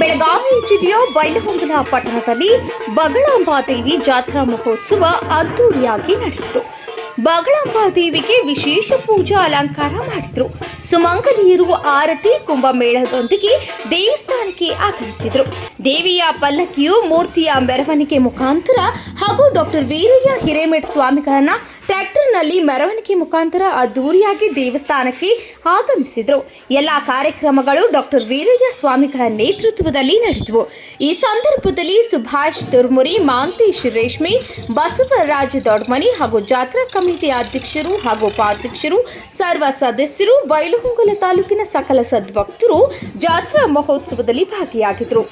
ಬೆಳಗಾವಿ ಜಿಲ್ಲೆಯ ಬೈಲಹೊಂಗಲ ಪಟ್ಟಣದಲ್ಲಿ ಬಗಳಾಂಬಾದೇವಿ ಜಾತ್ರಾ ಮಹೋತ್ಸವ ಅದ್ದೂರಿಯಾಗಿ ನಡೆಯಿತು. ಬಗಳಾಂಬಾ ದೇವಿಗೆ ವಿಶೇಷ ಪೂಜಾ ಅಲಂಕಾರ ಮಾಡಿದ್ರು. ಸುಮಂಗಲಿಯರು ಆರತಿ, ಕುಂಭಮೇಳದೊಂದಿಗೆ ದೇವಸ್ಥಾನಕ್ಕೆ ಆಗಮಿಸಿದ್ರು. ದೇವಿಯ ಪಲ್ಲಕ್ಕಿಯು ಮೂರ್ತಿಯ ಮೆರವಣಿಗೆ ಮುಖಾಂತರ ಹಾಗೂ ಡಾಕ್ಟರ್ ವೀರಯ್ಯ ಹಿರೇಮಠ್ ಸ್ವಾಮಿಗಳನ್ನ ಟ್ರ್ಯಾಕ್ಟರ್ನಲ್ಲಿ ಮೆರವಣಿಗೆ ಮುಖಾಂತರ ಅದ್ದೂರಿಯಾಗಿ ದೇವಸ್ಥಾನಕ್ಕೆ ಆಗಮಿಸಿದರು. ಎಲ್ಲ ಕಾರ್ಯಕ್ರಮಗಳು ಡಾಕ್ಟರ್ ವೀರಯ್ಯ ಸ್ವಾಮಿಗಳ ನೇತೃತ್ವದಲ್ಲಿ ನಡೆದವು. ಈ ಸಂದರ್ಭದಲ್ಲಿ ಸುಭಾಷ್ ತುರ್ಮುರಿ ಮಾಂತೇಶ್ ರೇಷ್ಮೆ ಬಸವರಾಜ ದೊಡ್ಮನಿ ಹಾಗೂ ಜಾತ್ರಾ ಕಮಿಟಿ ಅಧ್ಯಕ್ಷರು ಹಾಗೂ ಉಪಾಧ್ಯಕ್ಷರು, ಸರ್ವ ಸದಸ್ಯರು, ಬೈಲಹೊಂಗಲ ತಾಲೂಕಿನ ಸಕಲ ಸದ್ಭಕ್ತರು ಜಾತ್ರಾ ಮಹೋತ್ಸವದಲ್ಲಿ ಭಾಗಿಯಾಗಿದ್ದರು